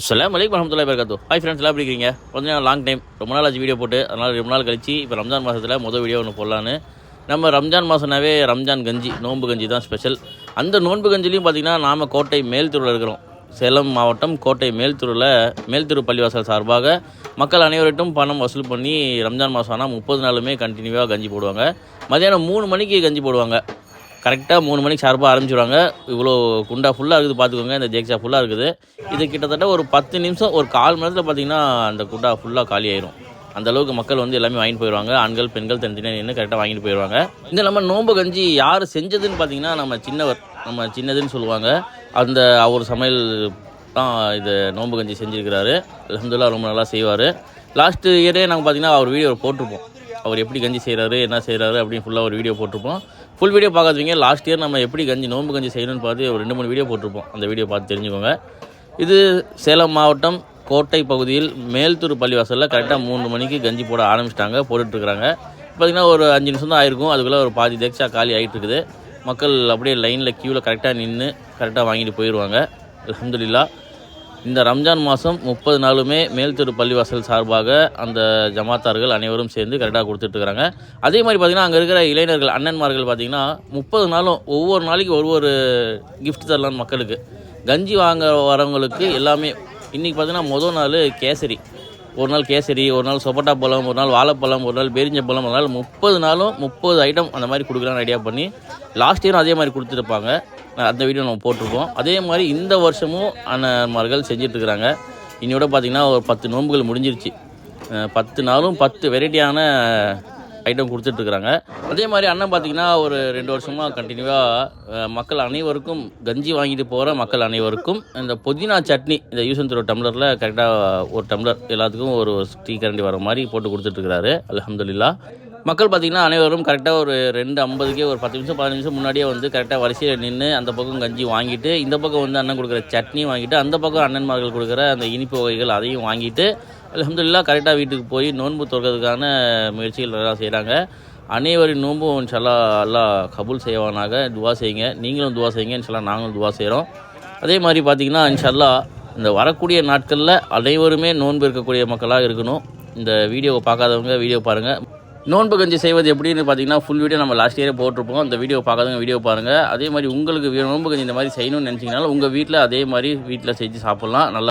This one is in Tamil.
அஸ்ஸலாமு வலைக்கம் வரமத்துல்லாஹி வரகாத்து ஹாய் ஃப்ரெண்ட்ஸ் எல்லாம் எப்படி இருக்கீங்க? கொஞ்சம் லாங் டைம் ரொம்ப நாள் ஆச்சு வீடியோ போட்டு. அதனால் ரொம்ப நாள் கழிச்சு இப்போ ரம்ஜான் மாதத்தில் முதல் வீடியோ ஒன்று போடலான்னு. நம்ம ரம்ஜான் மாதம்னாவே ரம்ஜான் கஞ்சி நோன்பு கஞ்சி தான் ஸ்பெஷல் அந்த நோன்பு கஞ்சிலையும் பார்த்திங்கன்னா நாம் கோட்டை மேல்தூரில் இருக்கிறோம். சேலம் மாவட்டம் கோட்டை மேல்தூரில் மேல்தூர் பள்ளிவாசல் சார்பாக மக்கள் அனைவர்கிட்டும் பணம் வசூல் பண்ணி ரம்ஜான் மாதம் ஆனால் முப்பது நாளுமே கண்டினியூவாக கஞ்சி போடுவாங்க. மதியானம் மூணு மணிக்கு கஞ்சி போடுவாங்க. கரெக்டாக மூணு மணிக்கு ஷார்ப்பாக ஆரம்பிச்சிடுவாங்க இவ்வளோ குண்டா ஃபுல்லாக இருக்குது பார்த்துக்கோங்க இந்த ஜேக்ஷா ஃபுல்லாக இருக்குது. இது கிட்டத்தட்ட ஒரு பத்து நிமிஷம் ஒரு கால் மணி நேரத்தில் பார்த்தீங்கன்னா அந்த குண்டா ஃபுல்லாக காலி ஆயிரும். அந்தளவுக்கு மக்கள் வந்து எல்லாமே வாங்கிட்டு போயிடுவாங்க ஆண்கள் பெண்கள் தனித்தனியாக நின்று கரெக்டாக வாங்கிட்டு போயிடுவாங்க இந்த நம்ம நோம்பு கஞ்சி யார் செஞ்சதுன்னு பார்த்தீங்கன்னா நம்ம சின்னவர் நம்ம சின்னதுன்னு சொல்லுவாங்க. அந்த அவர் சமையல் தான் இது நோம்பு கஞ்சி செஞ்சுருக்கிறாரு. அலமதுல்லா ரொம்ப நல்லா செய்வார். லாஸ்ட்டு இயரே நாங்கள் பார்த்தீங்கன்னா அவர் வீடியோ போட்டிருப்போம். அவர் எப்படி கஞ்சி செய்கிறாரு என்ன செய்கிறாரு அப்படின்னு ஃபுல்லாக ஒரு வீடியோ போட்டிருப்போம். ஃபுல் வீடியோ பார்க்காதவங்க லாஸ்ட் இயர் நம்ம எப்படி கஞ்சி நோம்பு கஞ்சி செய்யணும்னு பார்த்து ஒரு ரெண்டு மூணு வீடியோ போட்டிருப்போம். அந்த வீடியோ பார்த்து தெரிஞ்சுக்கோங்க. இது சேலம் மாவட்டம் கோட்டை பகுதியில் மேல்தூர் பள்ளிவாசலில் கரெக்டாக மூணு மணிக்கு கஞ்சி போட ஆரம்பிச்சிட்டாங்க போட்டுட்ருக்குறாங்க. பார்த்திங்கன்னா ஒரு அஞ்சு நிமிஷம் தான் ஆயிருக்கும். அதுக்குள்ளே ஒரு பாதி தேக்ஷா காலி ஆகிட்டு இருக்குது மக்கள் அப்படியே லைனில் க்யூவில் கரெக்டாக நின்று கரெக்டாக வாங்கிட்டு போயிடுவாங்க அலமதுல்லா இந்த ரம்ஜான் மாதம் முப்பது நாளுமே மேல்தெரு பள்ளிவாசல் சார்பாக அந்த ஜமாத்தார்கள் அனைவரும் சேர்ந்து கரெக்டாக கொடுத்துட்ருக்குறாங்க அதே மாதிரி பார்த்திங்கன்னா அங்கே இருக்கிற இளைஞர்கள் அண்ணன்மார்கள் பார்த்திங்கன்னா முப்பது நாளும் ஒவ்வொரு நாளைக்கு ஒவ்வொரு கிஃப்ட் தரலான்னு மக்களுக்கு. கஞ்சி வாங்க வரவங்களுக்கு எல்லாமே இன்றைக்கி பார்த்திங்கன்னா முதல் நாள் கேசரி. ஒரு நாள் கேசரி ஒரு நாள் சொப்பட்டா பழம் ஒரு நாள் வாழைப்பழம் ஒரு நாள் பேரிஞ்ச பழம் ஒரு நாள் முப்பது நாளும் முப்பது ஐட்டம் அந்த மாதிரி கொடுக்கலாம்னு ஐடியா பண்ணி லாஸ்ட் இயரும் அதே மாதிரி கொடுத்துருப்பாங்க. அந்த வீடியோ நம்ம போட்டிருப்போம் அதே மாதிரி இந்த வருஷமும் அண்ணன்மார்கள் செஞ்சிட்ருக்குறாங்க. இன்னையோட பார்த்திங்கன்னா ஒரு பத்து நோன்புகள் முடிஞ்சிருச்சு. பத்து நாளும் பத்து வெரைட்டியான ஐட்டம் கொடுத்துட்ருக்குறாங்க. அதே மாதிரி அண்ணன் பார்த்திங்கன்னா ஒரு ரெண்டு வருஷமாக கண்டினியூவாக மக்கள் அனைவருக்கும் கஞ்சி வாங்கிட்டு போகிற மக்கள் அனைவருக்கும் இந்த புதினா சட்னி இந்த யூசன் டம்ளரில் கரெக்டாக ஒரு டம்ளர் எல்லாத்துக்கும் ஒரு டீ கரண்டி வர மாதிரி போட்டு கொடுத்துட்ருக்குறாரு. அலமதுல்லா மக்கள் பார்த்திங்கன்னா அனைவரும் கரெக்டாக ஒரு ரெண்டு ஐம்பதுக்கே ஒரு பத்து நிமிஷம் பதினஞ்சு நிமிஷம் முன்னாடியே வந்து கரெக்டாக வரிசையில் நின்று அந்த பக்கம் கஞ்சி வாங்கிட்டு இந்த பக்கம் வந்து அண்ணன் கொடுக்குற சட்னி வாங்கிட்டு அந்த பக்கம் அண்ணன்மார்கள் கொடுக்குற அந்த இனிப்பு வகைகள் அதையும் வாங்கிட்டு அலமதுல்லா கரெக்டாக வீட்டுக்கு போய் நோன்பு தொடர்கிறதுக்கான முயற்சிகள் நல்லா செய்கிறாங்க அனைவரின் நோன்பும் இன்ஷல்லா அல்லா கபூல் செய்வானாக. துவா செய்யுங்க. நீங்களும் துவா செய்யுங்க. இன்ஷல்லா நாங்களும் துவா செய்கிறோம் அதே மாதிரி பார்த்திங்கன்னா இன்ஷல்லா இந்த வரக்கூடிய நாட்களில் அனைவருமே நோன்பு இருக்கக்கூடிய மக்களாக இருக்கணும். இந்த வீடியோவை பார்க்காதவங்க வீடியோ பாருங்கள் நோன்பு கஞ்சி செய்வது எப்படின்னு பார்த்தீங்கன்னா ஃபுல் வீடியோ நம்ம லாஸ்ட் இயரே போட்டிருப்போம். அந்த வீடியோ பார்க்காதவங்க வீடியோ பாருங்கள் அதே மாதிரி உங்களுக்கு நோன்பு கஞ்சி இந்த மாதிரி செய்யணும்னு நினச்சிங்கனாலும் உங்கள் வீட்டில் அதே மாதிரி வீட்டில் செஞ்சு சாப்பிட்லாம். நல்லா